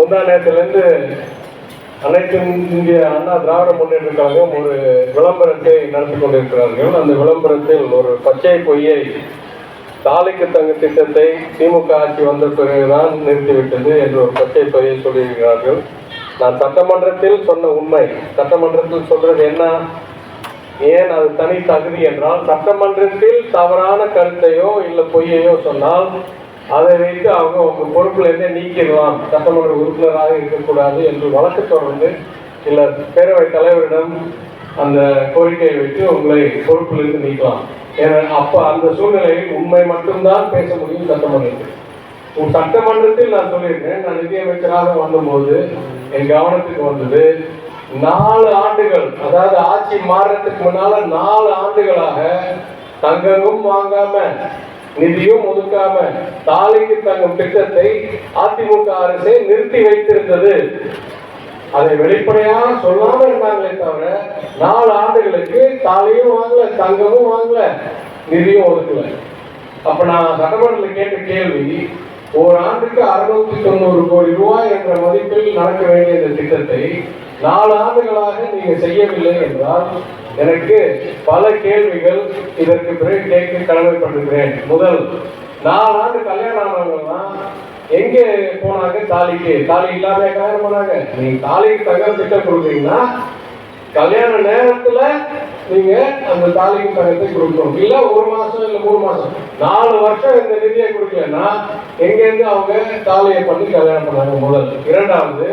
முந்தா நேரத்திலிருந்து அனைத்து இந்திய அண்ணா திராவிட முன்னேற்ற கழகம் ஒரு விளம்பரத்தை நடத்தி கொண்டிருக்கிறார்கள். அந்த விளம்பரத்தில் ஒரு பச்சை பொய்யை தாலிக்கு தங்க திட்டத்தை திமுக ஆட்சி வந்த பிறகுதான் நிறுத்திவிட்டது என்று ஒரு பச்சை பொய்யை சொல்லியிருக்கிறார்கள். நான் சட்டமன்றத்தில் சொன்ன உண்மை சட்டமன்றத்தில் சொல்றது என்ன? ஏன் அது தனி தகுதி என்றால் சட்டமன்றத்தில் தவறான கருத்தையோ இல்லை பொய்யையோ சொன்னால் அதை வைத்து அவங்க உங்க பொறுப்புல இருந்தே நீக்கிடலாம். சட்டமன்ற உறுப்பினராக இருக்கக்கூடாது என்று வழக்கு தொடர்ந்து சில பேரவை தலைவரிடம் அந்த கோரிக்கையை வைத்து உங்களை பொறுப்பிலிருந்து நீக்கலாம். ஏன்னா அப்ப அந்த சூழ்நிலையில் உண்மை மட்டும்தான் பேச முடியும் சட்டமன்றத்தில். உன் சட்டமன்றத்தில் நான் சொல்லியிருக்கேன் நான் நிதியமைச்சராக வந்தபோது என் கவனத்துக்கு வந்தது நாலு ஆண்டுகள் அதாவது ஆட்சி மாறுறதுக்கு முன்னால நாலு ஆண்டுகளாக தங்கமும் வாங்காம நிதியும் ஒதுக்காம தாலிக்கு தங்கும் திட்டத்தை அதிமுக அரசே நிறுத்தி வைத்திருந்தது. அதை வெளிப்படையாக சொல்லாம இருந்தாங்களே தவிர நாலு ஆண்டுகளுக்கு தாலியும் வாங்கல தங்கமும் வாங்கல நிதியும் ஒதுக்கல. அப்ப நான் சட்டமன்றத்தில் கேட்ட கேள்வி ஒரு ஆண்டுக்கு அறுநூத்தி தொண்ணூறு கோடி ரூபாய் என்ற மதிப்பில் நடக்க வேண்டிய இந்த திட்டத்தை நாலு ஆண்டுகளாக நீங்க செய்யவில்லை என்றால் எனக்கு பல கேள்விகள் இதற்கு பிறகு கேட்க கடமைப்பட்டிருக்கிறேன். முதல் நாலு ஆண்டு கல்யாணம் ஆனவங்கலாம் எங்க போனாங்க? தாலிக்கு. தாலி இல்லாம கல்யாணம் போனாங்க நீங்க தாலிக்கு தங்க திட்டம் கொடுக்குறீங்கன்னா கல்யாண நேரத்துல நீங்க அந்த தாலிக்கு தங்கத்தை கொடுக்கணும். இல்ல ஒரு மாசம் இல்ல மூணு மாசம். நாலு வருஷம் இந்த நிதியை கொடுக்கலன்னா எங்க இருந்து அவங்க தாலியை பண்ணி கல்யாணம் பண்ணாங்க முதல். இரண்டாவது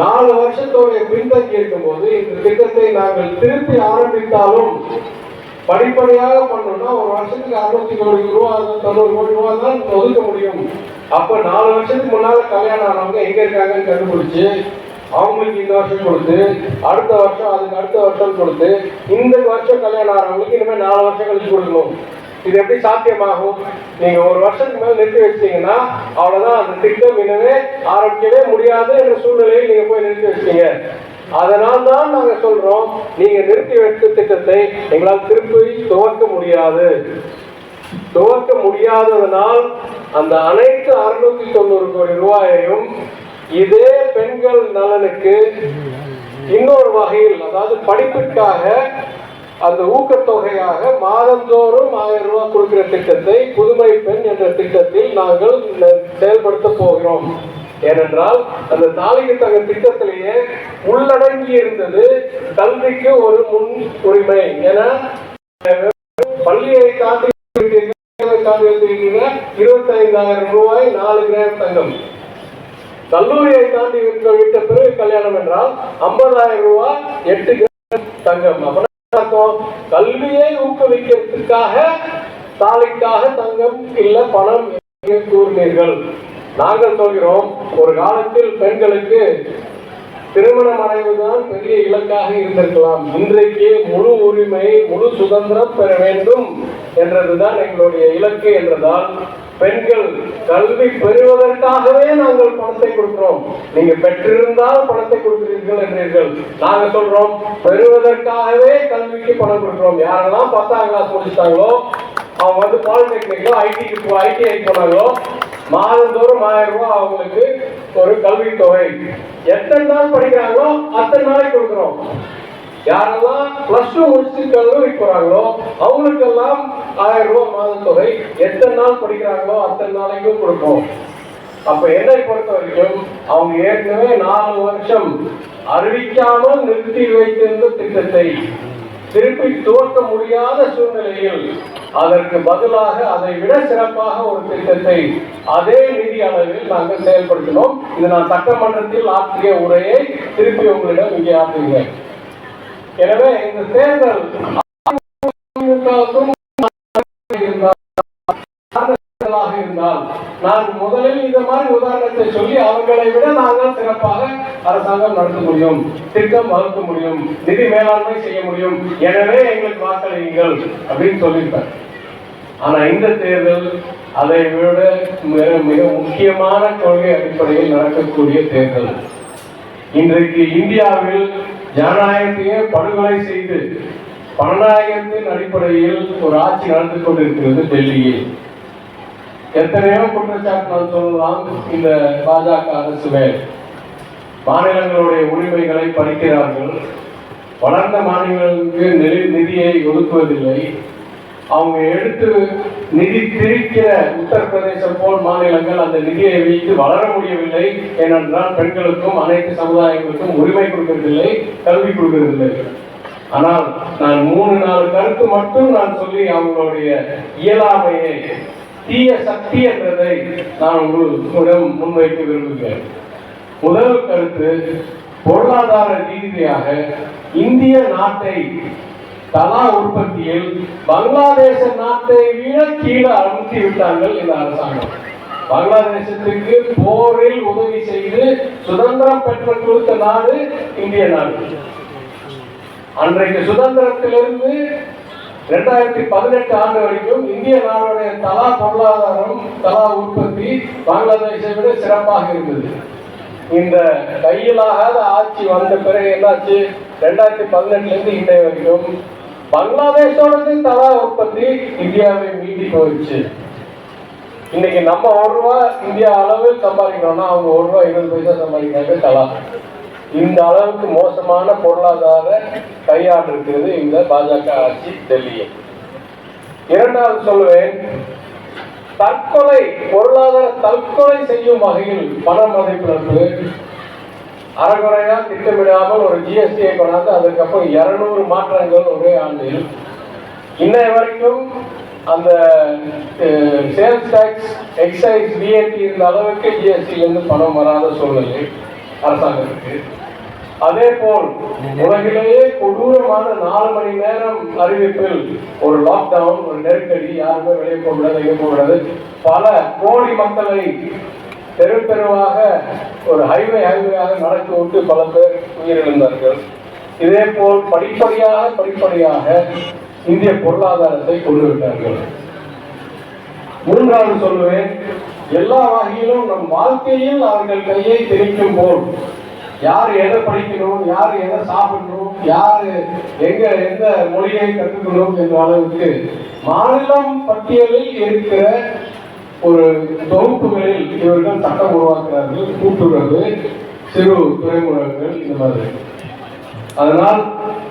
நாலு வருஷத்தோடைய பின்தங்கி இருக்கும்போது இந்த திட்டத்தை நாங்கள் திருப்பி ஆரம்பித்தாலும் படிப்படியாக பண்ணோம்னா ஒரு வருஷத்துக்கு அறுநூத்தி கோடி ரூபா தொண்ணூறு கோடி ரூபா தான் ஒதுக்க முடியும். அப்ப நாலு வருஷத்துக்கு முன்னால கல்யாணம் ஆனவங்க எங்க இருக்காங்கன்னு கண்டுபிடிச்சு அவங்களுக்கு இந்த வருஷம் கொடுத்து அடுத்த வருஷம் அதுக்கு அடுத்த வருஷம் கொடுத்து இந்த வருஷம் கல்யாணம் ஆனவங்களுக்கு இனிமேல் நாலு வருஷம் கழிச்சு கொடுக்கணும். இது எப்படி சாத்தியமாகும்? நீங்க ஒரு வருஷத்துக்கு மேல நிறுத்தி வச்சீங்கன்னா அவ்வளவுதான். அந்த திட்டம் இனவே ஆரம்பிக்கவே முடியாது என்ற சூழ்நிலையை நீங்க போய் நிறுத்தி வச்சீங்க அதனால் தான் நாங்க சொல்றோம் நீங்க நிறுத்தி வைத்த திட்டத்தை எங்களால் திருப்பி துவக்க முடியாது. துவக்க முடியாததனால் அந்த அனைத்து அறுநூத்தி தொண்ணூறு கோடி ரூபாயையும் இதே பெண்கள் நலனுக்கு இன்னொரு வகையில் அதாவது படிப்பிற்காக அந்த ஊக்கத்தொகையாக மாதந்தோறும் ஆயிரம் ரூபாய் கொடுக்கிற திட்டத்தை புதுமை பெண் என்ற திட்டத்தில் நாங்கள் செயல்படுத்த போகிறோம். ஏனென்றால் அந்த தாலிக்கு தங்க திட்டத்திலேயே உள்ளடங்கி இருந்தது கல்விக்கு ஒரு முன் உரிமை என பள்ளியை தாண்டி தாண்டி இருபத்தி ஐந்தாயிரம் ரூபாய் நாலு கிராம் தங்கம். கல்லூரியை தாண்டி விட்ட விட்ட பிறகு கல்யாணம் என்றால் ஐம்பதாயிரம் ரூபாய் எட்டு கிராம் தங்கம். கல்வியை ஊக்குவிக்கிறதுக்காக தாலிக்காக தங்கம் இல்ல பணம் கூறினீர்கள் நாங்கள் சொல்கிறோம் ஒரு காலத்தில் பெண்களுக்கு திருமணம் அடைவதுதான் பெரிய இலக்காக இருந்திருக்கலாம். இன்றைக்கு முழு உரிமை முழு சுதந்திரம் பெற வேண்டும் என்றதுதான் எங்களுடைய இலக்கு என்றதால் பெண்கள் கல்வி பெறுவதற்காகவே நாங்கள் பணத்தை கொடுக்கிறோம். நீங்க பெற்றிருந்தால் பணத்தை கொடுக்கிறீர்கள் என்றீர்கள். நாங்க சொல்றோம் பெறுவதற்காகவே கல்விக்கு பணம் கொடுக்கிறோம். யாரெல்லாம் பத்தாம் கிளாஸ் முடிச்சிட்டாங்களோ அவங்க வந்து பாலிடெக்னிக்கோ ஐடிக்கு ஐடிஐ போனாங்களோ மாதந்தோறும் ஆயிரம் ரூபாய் அவங்களுக்கு ஒரு கல்வி தொகை. எத்தனை நாள் படிக்கிறாங்களோ அத்தனை நாளைக்கு கொடுக்குறோம் யாரெல்லாம் பிளஸ் டூ முடிச்சு கல்லூரி போறாங்களோ அவங்களுக்கெல்லாம் ஆயிரம் ரூபாய் மாத தொகை எத்தனை நாள் படிக்கிறாங்களோ அத்தனை நாளைக்கும் கொடுப்போம். அப்ப என்னை பொறுத்த வரைக்கும் அவங்க ஏற்கனவே நாலு வருஷம் அறிவிக்காமல் நிறுத்தி வைத்திருந்த திட்டத்தை திருப்பி தோற்க முடியாத சூழ்நிலையில் அதற்கு பதிலாக அதை விட சிறப்பாக ஒரு திட்டத்தை அதே நிதி அளவில் நாங்கள் செயல்படுத்தினோம். இது நான் சட்டமன்றத்தில் ஆற்றிய உரையை திருப்பி உங்களிடம் இங்கே ஆற்றுகிறேன். எனவே இந்த தேர்தல் அதிமுகவுக்கும் இருந்தால் சிறப்பாக இருந்தால் நான் முதலில் இந்த மாதிரி உதாரணத்தை சொல்லி அவர்களை விட நாங்கள் சிறப்பாக அரசாங்கம் நடத்த முடியும் திட்டம் வகுக்க முடியும் நிதி மேலாண்மை செய்ய முடியும். எனவே எங்களுக்கு வாக்களியுங்கள் அப்படின்னு சொல்லியிருப்பார் ஆனா இந்த தேர்தல் அதை விட மிக மிக முக்கியமான கொள்கை அடிப்படையில் நடக்கக்கூடிய தேர்தல். இன்றைக்கு இந்தியாவில் ஜனநாயகத்தையே படுகொலை செய்து பணநாயகத்தின் அடிப்படையில் ஒரு ஆட்சி நடந்து கொண்டிருக்கிறது டெல்லியில். எத்தனையோ குற்றச்சாட்டு நான் சொல்லலாம். இந்த பாஜக அரசு மேல். மாநிலங்களுடைய உரிமைகளை பறிக்கிறார்கள். வளர்ந்த மாநிலங்களுக்கு நிதி நிதியை ஒதுக்குவதில்லை. அவங்க எடுத்து நிதி திரிக்கிற உத்தரப்பிரதேசம் போல் மாநிலங்கள் அந்த நிதியை வைத்து வளர முடியவில்லை ஏனென்றால் பெண்களுக்கும் அனைத்து சமுதாயங்களுக்கும் உரிமை கொடுக்கறதில்லை கல்வி கொடுக்கறதில்லை. ஆனால் நான் மூணு நாலு கருத்து மட்டும் நான் சொல்லி அவங்களுடைய இயலாமையை தீய சக்தி என்றதை நான் உங்களிடம் முன்வைக்க விரும்புகிறேன். முதல் கருத்து பொருளாதார ரீதியாக இந்திய நாட்டை தலா உற்பத்தியில் பங்களாதேச நாட்டை விட கீழே அழுத்தி விட்டார்கள் இந்த அரசாங்கம். பங்களாதேசத்திற்கு போரில் உதவி செய்து சுதந்திரம் பெற்று கொடுத்த நாடு இந்திய நாடு. அன்றைக்கு சுதந்திரத்திலிருந்து ரெண்டாயிரத்தி பதினெட்டு ஆண்டு வரைக்கும் இந்திய நாடுடைய தலா பொருளாதாரம் தலா உற்பத்தி பங்களாதேஷை விட சிறப்பாக இருந்தது. இந்த கையிலாகாத ஆட்சி வந்த பிறகு என்னாச்சு? ரெண்டாயிரத்தி பதினெட்டுலேருந்து இன்றைய வரைக்கும் பங்களாதேஷோடது தலா உற்பத்தி இந்தியாவை மீட்டி போயிடுச்சு. இன்னைக்கு நம்ம ஒரு ரூபா இந்தியா அளவில் சம்பாதிக்கணும்னா அவங்க ஒரு ரூபா இருபது பைசா சம்பாதிக்கிறாங்க தலா. இந்த அளவுக்கு மோசமான பொருளாதார கையாண்டிருக்கிறது இந்த பாஜக ஆட்சி டெல்லியில். இரண்டாவது சொல்லுவேன் தற்கொலை பொருளாதார தற்கொலை செய்யும் வகையில் பண மதிப்பிழப்பு அறகுறையா திட்டமிடாமல் ஒரு ஜிஎஸ்டியை கொண்டாந்து அதுக்கப்புறம் இருநூறு மாற்றங்கள் ஒரே ஆண்டில். இன்னைய வரைக்கும் அந்த சேல்ஸ் டேக்ஸ் எக்ஸைஸ் விஏடி இருந்த அளவுக்கு ஜிஎஸ்டியிலிருந்து பணம் வராத சூழ்நிலை அரசாங்கத்துக்கு. அதே போல் உலகிலேயே கொடூரமான நாலு மணி நேரம் அறிவிப்பில் ஒரு லாக்டவுன் ஒரு நெருக்கடி யாருமே வெளியே போக கூடாது எங்கே போக பல கோடி மக்களை தெரு தெருவாக ஒரு ஹைவே ஹைவேயாக நடத்தி விட்டு பல பேர் உயிரிழந்தார்கள். இதே போல் படிப்படியாக படிப்படியாக இந்திய பொருளாதாரத்தை கொண்டு விட்டார்கள் மூன்றாவது சொல்லுவேன் எல்லா வகையிலும் நம் வாழ்க்கையில் அவர்கள் கையை திணிக்கும் போல் யார் எதை படிக்கணும் யார் எதை சாப்பிடணும் யார் எங்க எந்த மொழியை கற்றுக்கணும் என்ற அளவுக்கு மாநிலம் பட்டியலில் இருக்கிற ஒரு தொகுப்புகளில் இவர்கள் சட்டம் உருவாக்குறார்கள் கூட்டுறவு சிறு துறைமுகங்கள் இந்த மாதிரி. அதனால்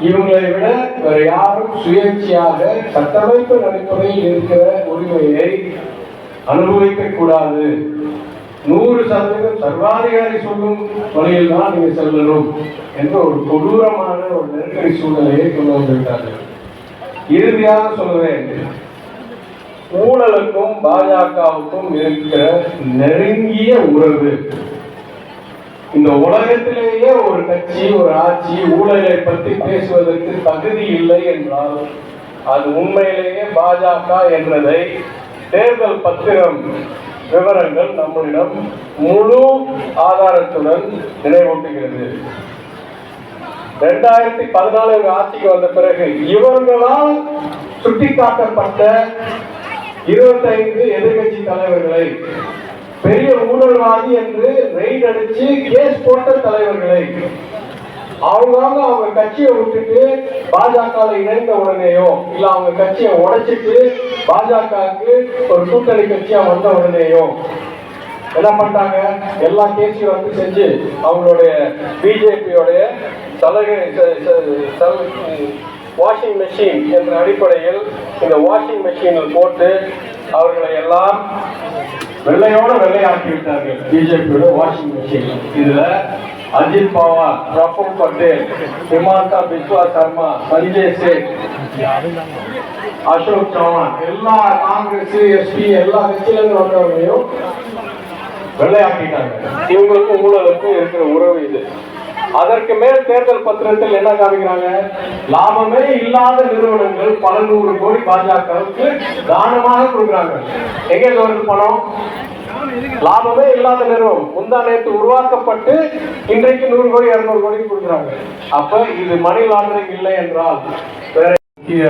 இவங்களை விட வேறு யாரும் சுயேட்சையாக சட்டமைப்பு நடைமுறையில் இருக்கிற உரிமையை அனுபவிக்க கூடாது நூறு சந்தேகம் சர்வாதிகாரி சொல்லும் வழியில் தான் நீங்க செல்லணும் என்ற ஒரு கொடூரமான ஒரு நெருக்கடி சூழ்நிலையை கொண்டு வந்திருக்காங்க இறுதியாக சொல்லுவேன் ஊழலுக்கும் பாஜகவுக்கும் இருக்கிற நெருங்கிய உறவு. இந்த உலகத்திலேயே ஒரு கட்சி ஒரு ஆட்சி ஊழலை பற்றி பேசுவதற்கு தகுதி இல்லை என்றால் அது உண்மையிலேயே பாஜக என்றதை தேர்தல் பத்திரம் விவரங்கள் நம்மளிடம் முழு ஆதாரத்துடன் நினைவூட்டுகிறது. ரெண்டாயிரத்தி பதினாலு ஆட்சிக்கு வந்த பிறகு இவர்களால் சுட்டிக்காட்டப்பட்ட இருபத்தைந்து எதிர்கட்சி தலைவர்களை பெரிய ஊழல்வாதி என்று ரெய்ட் அடிச்சு கேஸ் போட்ட தலைவர்களை அவங்கவுங்க அவங்க கட்சியை விட்டுட்டு பாஜக இணைந்த உடனேயோ இல்ல அவங்க கட்சியை உடைச்சிட்டு பாஜகவுக்கு ஒரு கூட்டணி கட்சியா வந்த உடனேயோ என்ன பண்ணிட்டாங்க? எல்லா கேஸையும் வந்து செஞ்சு அவங்களுடைய பிஜேபியோடைய சலுகை வாஷிங் மெஷின் என்ற அடிப்படையில் இந்த வாஷிங் மெஷினில் போட்டு அவர்களை எல்லாம் வெள்ளையோட வெள்ளையாக்கி விட்டார்கள். பிஜேபியோட வாஷிங் மெஷின் இதுல அஜித் பவார் பிரபுல் பட்டேல் ஹிமாந்தா பிஸ்வா சர்மா சஞ்சய் சேத் அசோக் சவான் எல்லா காங்கிரஸ் எஸ்பி எல்லா கட்சியில இருந்து வந்தவங்களையும் வெள்ளையாக்கிட்டாங்க இவங்களுக்கும் ஊழலுக்கும் இருக்கிற உறவு இது. அதற்கு மேல் தேர்தல் பத்திரத்தில் என்ன காமிக்கிறாங்க? லாபமே இல்லாத நிறுவனங்கள் பல நூறு கோடி பாஜகவுக்கு தானமாக கொடுக்குறாங்க. எங்க இருந்து வருது பணம்? லாபமே இல்லாத நிறுவனம். முந்தா நேற்று உருவாக்கப்பட்டு இன்றைக்கு நூறு கோடி இருநூறு கோடி கொடுக்குறாங்க. அப்ப இது மணி லாண்டரிங் இல்லை என்றால் வேற முக்கிய